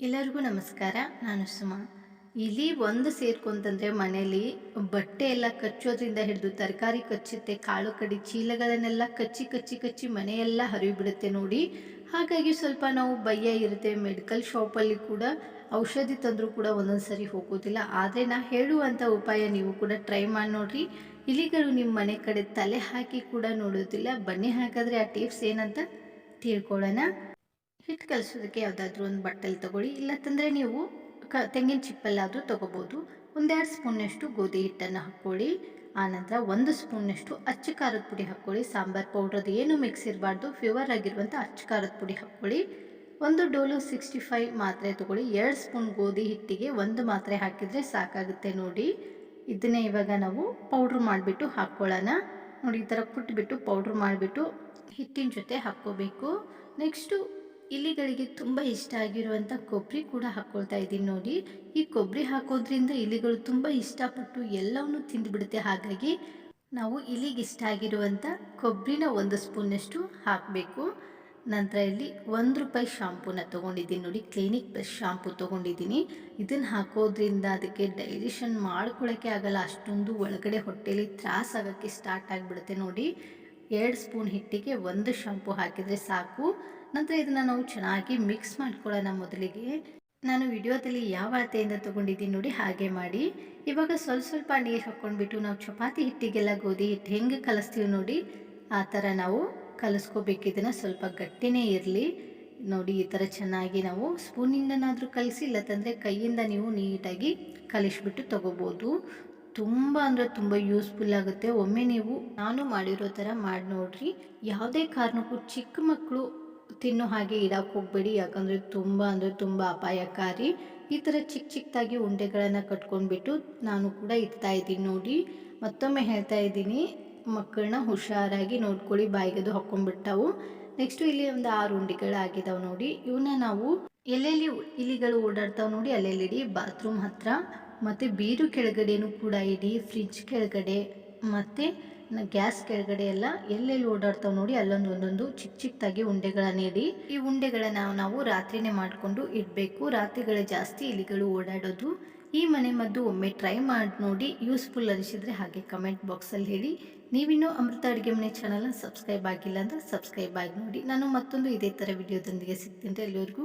ಎಲ್ಲರಿಗೂ ನಮಸ್ಕಾರ, ನಾನು ಸುಮಾ. ಇಲಿ ಒಂದು ಸೇರ್ಕೊಂತಂದ್ರೆ ಮನೇಲಿ ಬಟ್ಟೆ ಎಲ್ಲ ಕಚ್ಚೋದ್ರಿಂದ ಹಿಡಿದು ತರಕಾರಿ ಕಚ್ಚುತ್ತೆ, ಕಾಳು ಕಡಿ ಚೀಲಗಳನ್ನೆಲ್ಲ ಕಚ್ಚಿ ಕಚ್ಚಿ ಕಚ್ಚಿ ಮನೆಯೆಲ್ಲ ಹರಿಬಿಡುತ್ತೆ ನೋಡಿ. ಹಾಗಾಗಿ ಸ್ವಲ್ಪ ನಾವು ಭಯ ಇರುತ್ತೆ, ಮೆಡಿಕಲ್ ಶಾಪಲ್ಲಿ ಕೂಡ ಔಷಧಿ ತಂದರೂ ಕೂಡ ಒಂದೊಂದು ಸರಿ ಹೋಗೋದಿಲ್ಲ. ಆದರೆ ನಾ ಹೇಳುವಂಥ ಉಪಾಯ ನೀವು ಕೂಡ ಟ್ರೈ ಮಾಡಿ ನೋಡ್ರಿ. ಇಲಿಗಳು ನಿಮ್ಮ ಮನೆ ಕಡೆ ತಲೆ ಹಾಕಿ ಕೂಡ ನೋಡೋದಿಲ್ಲ. ಬನ್ನಿ ಹಾಗಾದರೆ ಆ ಟಿಪ್ಸ್ ಏನಂತ ತಿಳ್ಕೊಳ್ಳೋಣ. ಹಿಟ್ಟು ಕಲಿಸೋದಕ್ಕೆ ಯಾವುದಾದ್ರೂ ಒಂದು ಬಟ್ಟೆಲಿ ತಗೊಳ್ಳಿ. ಇಲ್ಲತ್ತಂದರೆ ನೀವು ಕ, ತೆಂಗಿನ ಚಿಪ್ಪಲ್ಲಾದರೂ ತೊಗೋಬೋದು. ಒಂದೆರಡು ಸ್ಪೂನ್ನಷ್ಟು ಗೋಧಿ ಹಿಟ್ಟನ್ನು ಹಾಕ್ಕೊಳ್ಳಿ. ಆನಂತರ ಒಂದು ಸ್ಪೂನ್ನಷ್ಟು ಅಚ್ಚು ಖಾರದ ಪುಡಿ ಹಾಕ್ಕೊಳ್ಳಿ. ಸಾಂಬಾರು ಪೌಡ್ರದ್ದು ಏನು ಮಿಕ್ಸ್ ಇರಬಾರ್ದು, ಫ್ಯೂವರ್ ಆಗಿರುವಂಥ ಅಚ್ಚು ಖಾರದ ಪುಡಿ ಹಾಕ್ಕೊಳ್ಳಿ. ಒಂದು ಡೋಲು ಸಿಕ್ಸ್ಟಿ ಫೈವ್ ಮಾತ್ರೆ ತೊಗೊಳ್ಳಿ. ಎರಡು ಸ್ಪೂನ್ ಗೋಧಿ ಹಿಟ್ಟಿಗೆ ಒಂದು ಮಾತ್ರೆ ಹಾಕಿದರೆ ಸಾಕಾಗುತ್ತೆ ನೋಡಿ. ಇದನ್ನೇ ಇವಾಗ ನಾವು ಪೌಡ್ರ್ ಮಾಡಿಬಿಟ್ಟು ಹಾಕ್ಕೊಳ್ಳೋಣ. ನೋಡಿ, ಈ ಥರ ಕುಟ್ಬಿಟ್ಟು ಪೌಡ್ರ್ ಮಾಡಿಬಿಟ್ಟು ಹಿಟ್ಟಿನ ಜೊತೆ ಹಾಕ್ಕೋಬೇಕು. ನೆಕ್ಸ್ಟು ಇಲಿಗಳಿಗೆ ತುಂಬ ಇಷ್ಟ ಆಗಿರುವಂಥ ಕೊಬ್ಬರಿ ಕೂಡ ಹಾಕ್ಕೊಳ್ತಾ ಇದ್ದೀನಿ ನೋಡಿ. ಈ ಕೊಬ್ಬರಿ ಹಾಕೋದ್ರಿಂದ ಇಲಿಗಳು ತುಂಬ ಇಷ್ಟಪಟ್ಟು ಎಲ್ಲವನ್ನೂ ತಿಂದುಬಿಡುತ್ತೆ. ಹಾಗಾಗಿ ನಾವು ಇಲಿಗೆ ಇಷ್ಟ ಆಗಿರುವಂಥ ಕೊಬ್ಬರಿನ ಒಂದು ಸ್ಪೂನಷ್ಟು ಹಾಕಬೇಕು. ನಂತರ ಇಲ್ಲಿ ಒಂದು ರೂಪಾಯಿ ಶಾಂಪೂನ ತೊಗೊಂಡಿದ್ದೀನಿ ನೋಡಿ. ಕ್ಲಿನಿಕ್ ಪ್ಲಸ್ ಶಾಂಪೂ ತೊಗೊಂಡಿದ್ದೀನಿ. ಇದನ್ನು ಹಾಕೋದ್ರಿಂದ ಅದಕ್ಕೆ ಡೈಜೆಷನ್ ಮಾಡ್ಕೊಳ್ಳೋಕ್ಕೆ ಆಗಲ್ಲ. ಅಷ್ಟೊಂದು ಒಳಗಡೆ ಹೊಟ್ಟೆಲಿ ತ್ರಾಸ ಆಗೋಕ್ಕೆ ಸ್ಟಾರ್ಟ್ ಆಗಿಬಿಡುತ್ತೆ ನೋಡಿ. ಎರಡು ಸ್ಪೂನ್ ಹಿಟ್ಟಿಗೆ ಒಂದು ಶಾಂಪು ಹಾಕಿದರೆ ಸಾಕು. ನಂತರ ಇದನ್ನು ನಾವು ಚೆನ್ನಾಗಿ ಮಿಕ್ಸ್ ಮಾಡ್ಕೊಳ್ಳೋಣ ಮೊದಲಿಗೆ. ನಾನು ವಿಡಿಯೋದಲ್ಲಿ ಯಾವ ಅಳತೆಯಿಂದ ತೊಗೊಂಡಿದ್ದೀನಿ ನೋಡಿ ಹಾಗೆ ಮಾಡಿ. ಇವಾಗ ಸ್ವಲ್ಪ ಸ್ವಲ್ಪ ನೀರು ಹಾಕ್ಕೊಂಡ್ಬಿಟ್ಟು ನಾವು ಚಪಾತಿ ಹಿಟ್ಟಿಗೆಲ್ಲ ಗೋಧಿ ಹಿಟ್ಟು ಹೆಂಗೆ ಕಲಿಸ್ತೀವಿ ನೋಡಿ. ಆ ಥರ ನಾವು ಕಲಿಸ್ಕೋಬೇಕು. ಇದನ್ನು ಸ್ವಲ್ಪ ಗಟ್ಟಿನೇ ಇರಲಿ. ನೋಡಿ ಈ ಥರ ಚೆನ್ನಾಗಿ ನಾವು ಸ್ಪೂನಿಂದನಾದರೂ ಕಲಿಸಿ ತಂದರೆ ಕೈಯಿಂದ ನೀವು ನೀಟಾಗಿ ಕಲಿಸ್ಬಿಟ್ಟು ತೊಗೋಬೋದು. ತುಂಬ ಅಂದರೆ ತುಂಬ ಯೂಸ್ಫುಲ್ ಆಗುತ್ತೆ. ಒಮ್ಮೆ ನೀವು ನಾನು ಮಾಡಿರೋ ಥರ ಮಾಡಿ ನೋಡ್ರಿ. ಯಾವುದೇ ಕಾರಣಕ್ಕೂ ಚಿಕ್ಕ ಮಕ್ಕಳು ತಿನ್ನೋ ಹಾಗೆ ಇಡಕ್ಕೆ ಹೋಗಬೇಡಿ. ಯಾಕಂದರೆ ತುಂಬ ಅಂದರೆ ತುಂಬ ಅಪಾಯಕಾರಿ. ಈ ಥರ ಚಿಕ್ಕ ಚಿಕ್ಕದಾಗಿ ಉಂಡೆಗಳನ್ನು ಕಟ್ಕೊಂಡ್ಬಿಟ್ಟು ನಾನು ಕೂಡ ಇಡ್ತಾ ಇದ್ದೀನಿ ನೋಡಿ. ಮತ್ತೊಮ್ಮೆ ಹೇಳ್ತಾ ಇದ್ದೀನಿ ಮಕ್ಕಳನ್ನ ಹುಷಾರಾಗಿ ನೋಡ್ಕೊಳ್ಳಿ. ಬಾಯಿಗೆದು ಹಾಕ್ಕೊಂಡ್ಬಿಟ್ಟವು ನೆಕ್ಸ್ಟು ಇಲ್ಲಿ ಒಂದು ಆರು ಉಂಡೆಗಳಾಗಿದ್ದಾವೆ ನೋಡಿ. ಇವನ್ನ ನಾವು ಎಲ್ಲೆಲ್ಲಿ ಇಲಿಗಳು ಓಡಾಡ್ತಾವೆ ನೋಡಿ, ಅಲ್ಲೆಲ್ಲಿ ಇಡಿ ಬಾತ್ರೂಮ್ ಹತ್ರ. ಮತ್ತು ಬೀರು ಕೆಳಗಡೆನೂ ಕೂಡ ಇಡಿ ಫ್ರಿಜ್ ಕೆಳಗಡೆ, ಮತ್ತು ಗ್ಯಾಸ್ ಕೆಳಗಡೆ ಎಲ್ಲ ಎಲ್ಲೆಲ್ಲಿ ಓಡಾಡ್ತಾವೆ ನೋಡಿ, ಅಲ್ಲೊಂದು ಒಂದೊಂದು ಚಿಕ್ಕ ಚಿಕ್ಕದಾಗಿ ಉಂಡೆಗಳನ್ನ ಇಡಿ. ಈ ಉಂಡೆಗಳನ್ನ ನಾವು ರಾತ್ರಿನೇ ಮಾಡಿಕೊಂಡು ಇಡಬೇಕು. ರಾತ್ರಿಗಳೇ ಜಾಸ್ತಿ ಇಲಿಗಳು ಓಡಾಡೋದು. ಈ ಮನೆ ಮದ್ದು ಒಮ್ಮೆ ಟ್ರೈ ಮಾಡಿ ನೋಡಿ ಯೂಸ್ಫುಲ್ ಅನಿಸಿದರೆ ಹಾಗೆ ಕಮೆಂಟ್ ಬಾಕ್ಸಲ್ಲಿ ಹೇಳಿ. ನೀವಿನ್ನೂ ಅಮೃತ ಅಡುಗೆ ಮನೆ ಚಾನಲ್ನ ಸಬ್ಸ್ಕ್ರೈಬ್ ಆಗಿಲ್ಲ ಅಂದರೆ ಸಬ್ಸ್ಕ್ರೈಬ್ ಆಗಿ ನೋಡಿ. ನಾನು ಮತ್ತೊಂದು ಇದೇ ಥರ ವಿಡಿಯೋದೊಂದಿಗೆ ಸಿಗ್ತೀನಿ ಎಲ್ಲರಿಗೂ